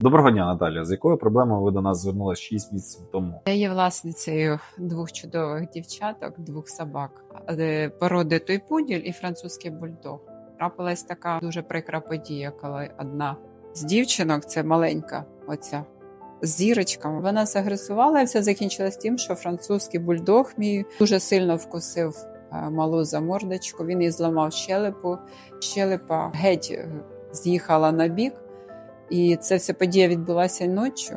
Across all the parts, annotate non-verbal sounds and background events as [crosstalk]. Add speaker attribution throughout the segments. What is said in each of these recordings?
Speaker 1: Доброго дня, Наталія. З якою проблемою ви до нас звернулися 6 місяців тому?
Speaker 2: Я є власницею двох чудових дівчаток, двох собак Е, породи той пуділь і французький бульдог. Трапилась така дуже прикра подія, коли одна з дівчинок, це маленька, оця з зірочками, вона загресувала і все закінчилось тим, що французький бульдог мій дуже сильно вкусив е, малу за мордочку. Він їй зламав щелепу. Щелепа геть е, з'їхала на бік. І ця вся подія відбулася ночі.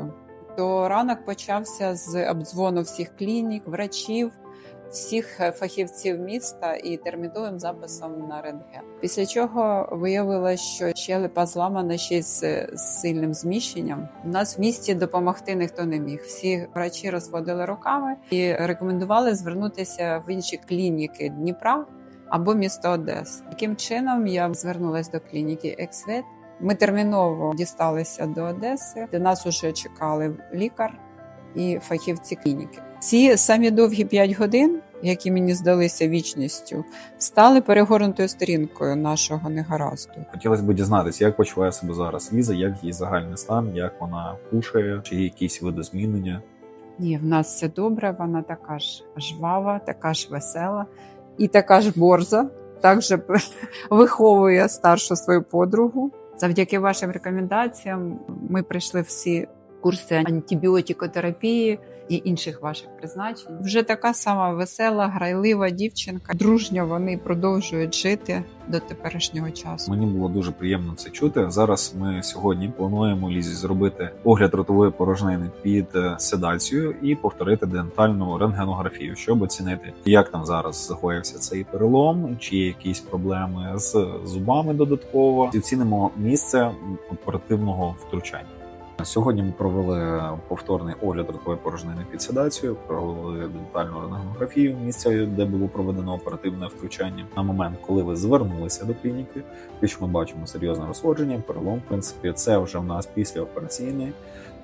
Speaker 2: То ранок почався з обдзвону всіх клінік, врачів, всіх е, фахівців міста і терміновим записом на рентген. Після чого виявилося, що щелепа зламана ще й з сильним зміщенням. У нас в місті допомогти ніхто не міг. Всі врачі розводили руками і рекомендували звернутися в інші клініки Дніпра або місто Одес. Таким чином я звернулася до клініки Ексвет. Ми терміново дісталися до Одеси, де нас уже чекали лікар і фахівці клініки. Ці самі довгі 5 годин, які мені здалися вічністю, стали перегорнутою сторінкою нашого негаразду.
Speaker 1: Хотілося б дізнатися, як почуває себе зараз Ліза, як її загальний стан, як вона кушає, чи є якісь видозмінення.
Speaker 2: Ні, в нас все добре. Вона така ж жвава, така ж весела і така ж борза. Також [laughs] виховує старшу свою подругу. Завдяки вашим рекомендаціям ми пройшли всі курси антибіотикотерапії і інших ваших призначень. Вже така сама весела, грайлива дівчинка. Дружньо вони продовжують жити до теперішнього часу.
Speaker 1: Мені було дуже приємно це чути. Зараз ми сьогодні плануємо Лізі зробити огляд ротової порожнини під е, седацією і повторити дентальну рентгенографію, щоб оцінити, як там зараз загоївся цей перелом, чи є якісь проблеми з зубами додатково. І оцінимо місце оперативного втручання. Сьогодні ми провели повторний огляд ротової порожнини під седацією, провели дентальну рентгенографію місця, де було проведено оперативне втручання. На момент, коли ви звернулися до клініки, що ми бачимо серйозне розходження, перелом, в принципі, це вже в нас післяопераційні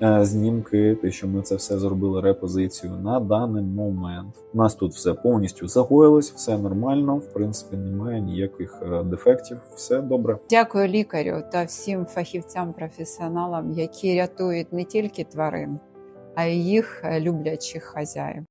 Speaker 1: е, знімки, те, що ми це все зробили репозицію на даний момент. У нас тут все повністю загоїлось, все нормально. В принципі, немає ніяких е, дефектів, все добре.
Speaker 2: Дякую лікарю та всім фахівцям-професіоналам, які рятують не тільки тварин, а й їх е, люблячих хазяїв.